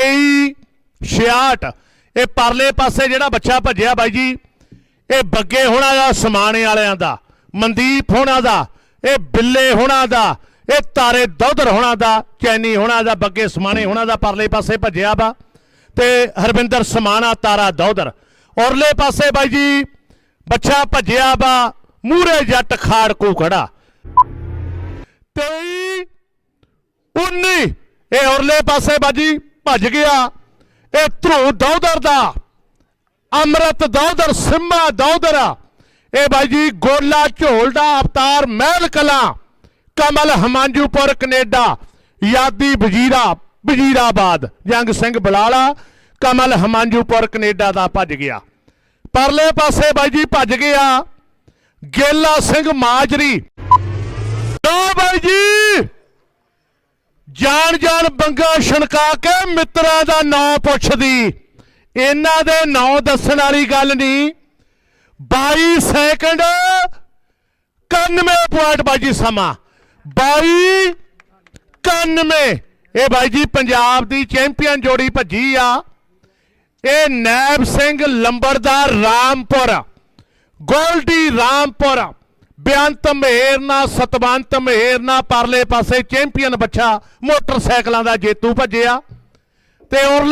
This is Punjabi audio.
66 ਇਹ ਪਰਲੇ ਪਾਸੇ ਜਿਹੜਾ ਬੱਚਾ ਭੱਜਿਆ ਬਾਈ ਜੀ, ਇਹ ਬੱਗੇ ਹੋਣਾ ਦਾ, ਸਮਾਣੇ ਵਾਲਿਆਂ ਦਾ, ਮਨਦੀਪ ਹੋਣਾ ਦਾ, ਇਹ ਬਿੱਲੇ ਹੋਣਾ ਦਾ, ਇਹ ਤਾਰੇ ਦੌਧਰ ਹੋਣਾ ਦਾ, ਚੈਨੀ ਹੋਣਾ ਦਾ, ਬੱਗੇ ਸਮਾਣੇ ਹੋਣਾ ਦਾ ਪਰਲੇ ਪਾਸੇ ਭੱਜਿਆ ਵਾ ਤੇ ਹਰਵਿੰਦਰ ਸਮਾਣਾ, ਤਾਰਾ ਦੌਧਰ। ਔਰਲੇ ਪਾਸੇ ਬਾਈ ਜੀ, ਬੱਚਾ ਭੱਜਿਆ ਵਾ ਮੂਰੇ ਜੱਟ ਖਾੜਕੂ ਖੜਾ। 23 19 ਇਹ ਔਰਲੇ ਪਾਸੇ ਬਾਜੀ ਭੱਜ ਗਿਆ। ਇਹ ਧਰੂ ਦੌਦਰ ਦਾ, ਅੰਮ੍ਰਿਤ ਦੌਦਰ ਸਿੰਮਾ ਦੌਦਰ ਇਹ ਬਾਈ ਜੀ ਗੋਲਾ ਝੋਲ ਅਵਤਾਰ ਮਹਿਲ ਕਲਾਂ, ਕਮਲ ਹਮਾਂਜੂਪੁਰ, ਕੈਨੇਡਾ। ਯਾਦੀ ਵਜ਼ੀਰਾ, ਵਜ਼ੀਰਾਬਾਦ, ਜੰਗ ਸਿੰਘ ਬਲਾਲਾ, ਕਮਲ ਹਮਾਂਜੂਪੁਰ, ਕੈਨੇਡਾ ਦਾ ਭੱਜ ਗਿਆ। ਪਰਲੇ ਪਾਸੇ ਬਾਈ ਜੀ ਭੱਜ ਗਿਆ, ਗੇਲਾ ਸਿੰਘ ਮਾਜਰੀ। ਲਓ ਬਾਈ ਜੀ! ਜਾਣ ਜਾਣ ਬੰਗਾ ਛਣਕਾ ਕੇ ਮਿੱਤਰਾਂ ਦਾ ਨਾਂ ਪੁੱਛਦੀ। ਇਹਨਾਂ ਦੇ ਨਾਂ ਦੱਸਣ ਵਾਲੀ ਗੱਲ ਨਹੀਂ 22 ਸੈਕਿੰਡ 91 ਪੁਆਇੰਟ ਬਾਜੀ ਸਮਾਂ। 22 91 ਇਹ ਬਾਈ ਜੀ ਪੰਜਾਬ ਦੀ ਚੈਂਪੀਅਨ ਜੋੜੀ ਭੱਜੀ ਆ। ਇਹ ਨੈਬ ਸਿੰਘ ਲੰਬੜਦਾਰ ਰਾਮਪੁਰ, ਗੋਲਡੀ ਰਾਮਪੁਰ। ਬੇਅੰਤ ਮਹਿਰਨਾ ਸਤਵੰਤ ਮਹਿਰਨਾ ਪਰਲੇ ਪਾਸੇ ਚੈਂਪੀਅਨ ਬੱਚਾ ਮੋਟਰਸਾਈਕਲਾਂ ਦਾ ਜੇਤੂ ਭੱਜਿਆ। ਤੇ ਔਰ